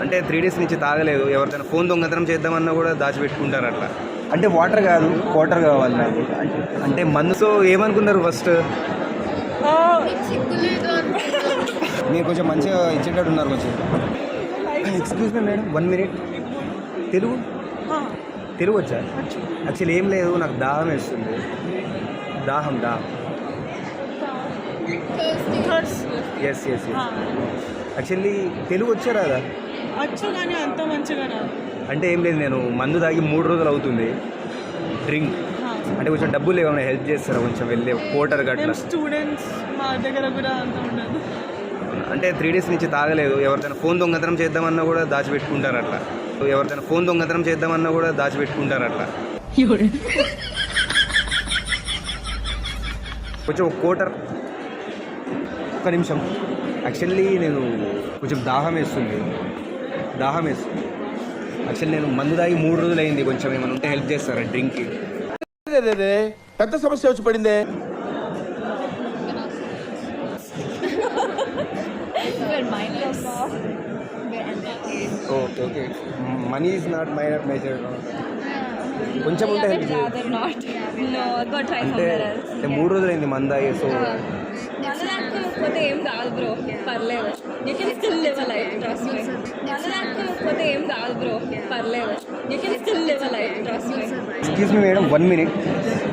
అంటే three days నుంచి తాగలేదు. ఎవరికైనా ఫోన్ దొంగతనం చేద్దామన్నా కూడా దాచిపెట్టుకుంటారు అట్లా. అంటే వాటర్ కాదు వాటర్ కావాలి నాకు. అంటే మందు సో ఏమనుకున్నారు ఫస్ట్ మీరు కొంచెం మంచిగా ఇచ్చేటట్టు ఉన్నారు కొంచెం. Excuse me madam one minute Telugu? Telugu వచ్చా? యాక్చువల్లీ ఏం లేదు నాకు దాహం వేస్తుంది. దాహం దాహం. Yes yes yes actually Telugu వచ్చా రాదా? వచ్చు కానీ అంత మంచిగా రాదు అంటే ఏం లేదు నేను మందు తాగి మూడు రోజులు అవుతుంది. డ్రింక్. అంటే కొంచెం డబ్బులు ఏమైనా హెల్ప్ చేస్తారా? కొంచెం వెళ్ళే కోటర్ గట్ల స్టూడెంట్స్ మా దగ్గర కూడా అంత ఉండదు. అంటే త్రీ డేస్ నుంచి తాగలేదు. ఎవరికైనా ఫోన్ దొంగతనం చేద్దామన్నా కూడా దాచిపెట్టుకుంటారు అట్లా. ఎవరికైనా ఫోన్ దొంగతనం చేద్దామన్నా కూడా దాచిపెట్టుకుంటారు అట్లా. కొంచెం ఒక కోటర్. ఒక్క నిమిషం. యాక్చువల్లీ నేను కొంచెం దాహం వేస్తుంది. దాహం వేస్తుంది. యాక్చువల్లీ నేను మందు తాగి మూడు రోజులు అయింది కొంచెం ఏమైనా ఉంటే హెల్ప్ చేస్తారా డ్రింక్కి? పెద్ద సమస్య వచ్చి పడిందే. Okay okay money is not my major కొంచెం ఉంటే అంటే మూడు రోజులు అయింది మంద తాగి సో ఏం కాదు బ్రో. పర్లేదు. You can still live a life trust me ఏం కాదు బ్రో. పర్లేదు. You can still live a life trust me excuse me madam one minute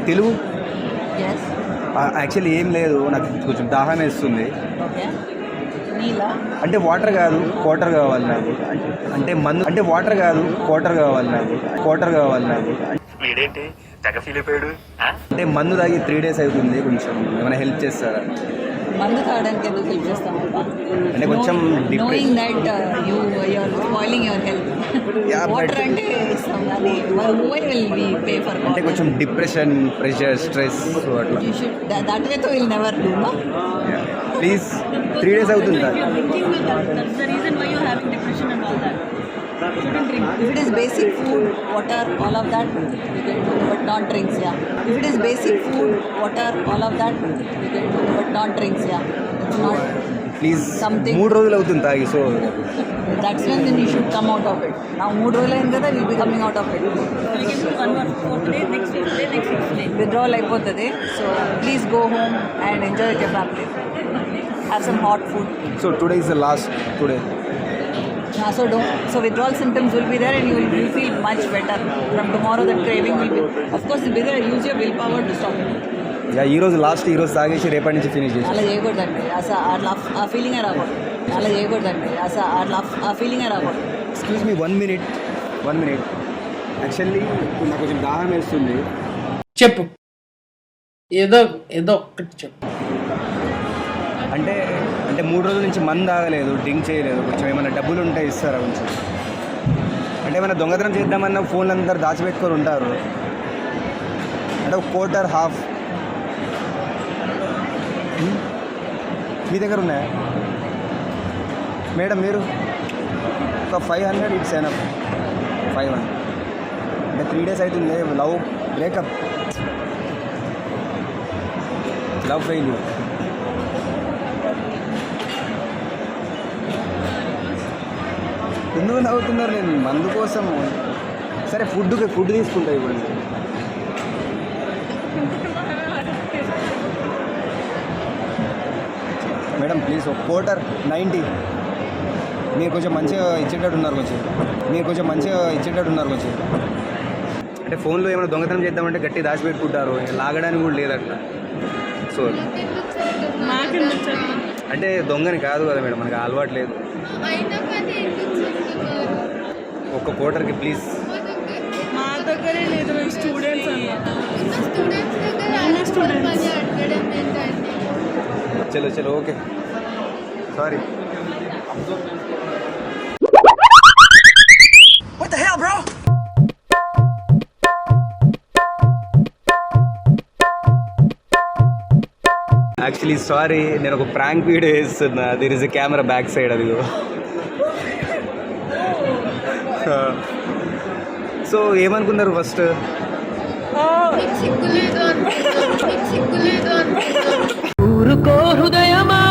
Telugu? Actually ఏం లేదు. నాకు కొంచెం దాహం వేస్తుంది అంటే వాటర్ కాదు వాటర్ కావాలి నాకు. అంటే మందు అంటే వాటర్ కాదు వాటర్ కావాలి నాకు. వాటర్ కావాలి నాకు. వీడేంటి? తెగ ఫీల్ అయిపోయాడు ఆ? అంటే మందు తాగి త్రీ డేస్ అవుతుంది కొంచెం. ఏమైనా హెల్ప్ చేస్తారా? మందు తాగడానికి ఎందుకు హెల్ప్ అంటే కొంచెం. Knowing that you you're spoiling your health water అంటే ఇస్తాం అది విల్ బి పే ఫర్ అంటే కొంచెం డిప్రెషన్ ప్రెషర్ స్ట్రెస్ అట్లా. You should that way though will never do no please three days అవుతుంది? If it is basic food, water, all of that, you can do, but not drinks, yeah. If it is basic food, water, all of that, you can do, but not drinks, yeah. It's not. Please Something. మూడు రోజులు అవుతుంది తాగి so That's when then you should come out of it. Now, మూడు రోజులు అయింది కదా will be coming out of it withdrawal అయిపోతుంది so please go home and enjoy with your family have some hot food so today is the last today Uh, So do so withdrawal symptoms will be there and you will feel much better from tomorrow that craving will be of course be there use your will power to stop yeah ఈ రోజు last ఈ రోజు తాగేసి రేపటి నుంచి finish చేసి అలా చేయకూడదండి. అసలు అట్లా ఆ ఫీలింగ్ రాకూడదు. అలా చేయకూడదండి. అసలు అట్లా ఆ ఫీలింగ్ రాకూడదు. Excuse me one minute one minute actually నాకు కొంచెం దాహం వేస్తుంది. చెప్పు. ఏదో ఏదో ఒకటి చెప్పు. అంటే అంటే మూడు రోజుల నుంచి మందు తాగలేదు డ్రింక్ చేయలేదు కొంచెం ఏమైనా డబ్బులు ఉంటే ఇస్తారా కొంచెం? అంటే ఏమైనా దొంగతనం చేద్దామన్నా ఫోన్లు అందరు దాచిపెట్టుకొని ఉంటారు. అంటే ఒక క్వార్టర్ హాఫ్ మీ దగ్గర ఉన్నాయా? మేడం మీరు ఒక five hundred it's enough five hundred అంటే త్రీ డేస్ అవుతుంది లవ్ బ్రేకప్ లవ్ ఫెయిల్యూర్ ఎందుకు నవ్వుతున్నారు? నేను మందు కోసం సరే ఫుడ్ ఫుడ్ తీసుకుంటా ఇప్పుడు మేడం ప్లీజ్ ఒక కోటర్ నైంటీ మీరు కొంచెం మంచిగా ఇచ్చేటట్టు ఉన్నారు కొంచెం. మీరు కొంచెం మంచిగా ఇచ్చేటట్టు ఉన్నారు కొంచెం. అంటే ఫోన్లో ఏమైనా దొంగతనం చేద్దామంటే గట్టి దాచిపెట్టుకుంటారు లాగడానికి కూడా లేదు అట్లా. సో అంటే దొంగని కాదు కదా మేడం మనకి అలవాటు లేదు అయినా కానీ ఎందుకు చెప్తున్నారు ఒక్క కోటర్కి ప్లీజ్ మా దగ్గరే లేదు మేము స్టూడెంట్స్ అన్నా ఉన్న స్టూడెంట్స్ దగ్గర ఉన్న students. మనీ అడగడం ఏంటండి చలో చలో ఓకే సారీ యాక్చువల్లీ సారీ నేను ఒక ప్రాంక్ వీడియో వేస్తున్నా there is a camera back side అది సో ఏమనుకున్నారు ఫస్ట్? ఊరుకో హృదయమా?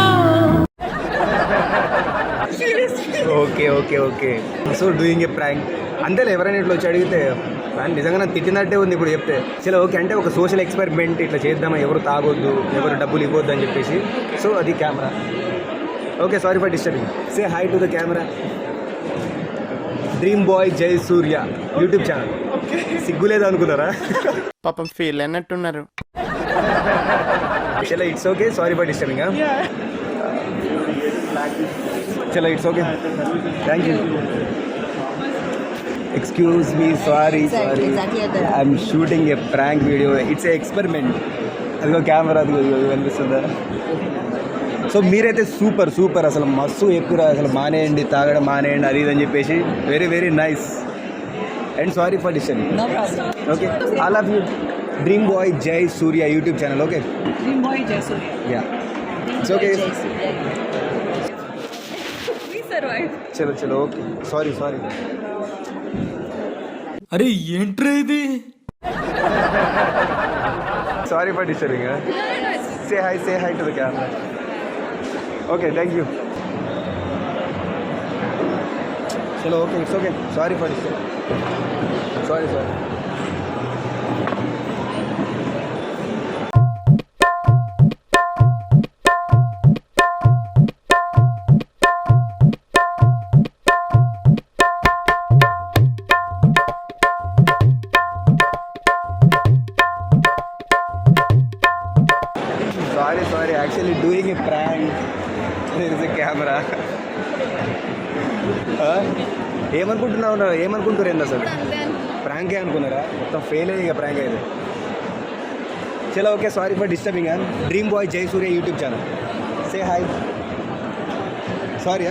Okay okay okay. So doing a prank అంతేలే ఎవరైనా ఇట్లా వచ్చి అడిగితే "Man, నిజంగా నాకు తిట్టినట్టే ఉంది ఇప్పుడు చెప్తే. చలో ఓకే అంటే ఒక సోషల్ ఎక్స్పెరిమెంట్ ఇట్లా చేద్దామా ఎవరు తాగొద్దు ఎవరు డబ్బులు ఇవ్వద్దు అని చెప్పేసి. సో అది camera okay sorry for disturbing say hi to the camera dream boy Jai Surya YouTube channel. సిగ్గులేదు అనుకున్నారా? పాపం ఫీల్ అయినట్టున్నారు. చలో it's okay sorry for disturbing చలో it's okay thank you excuse me sorry sorry I'm shooting a prank video it's a experiment అదిగో camera అదిగో కనిపిస్తుందా so మీరైతే సూపర్ సూపర్. అసలు మస్తు ఎక్కువ అసలు మానేయండి తాగడం మానేయండి అది ఇది అని చెప్పేసి very very nice. And sorry for problem. Okay. I love you dream boy Jai Surya YouTube channel okay. Yeah it's okay. చలో చలో ఓకే. సారీ సారీ అరే ఏంట్రా ఇది? Sorry for disturbing say hi say hi to the camera Okay, thank you. Hello, okay, it's okay. Sorry for this. Sorry, sorry. ఏమనుకుంటున్నావు నువ్వు? ఏమనుకుంటారు ఏంది అసలు ప్రాంకే అనుకున్నారా? మొత్తం ఫెయిల్ అయ్యి ఇక ప్రాంక్ అయ్యేది చలో okay sorry for disturbing dream boy Jai Surya YouTube channel say hi sorry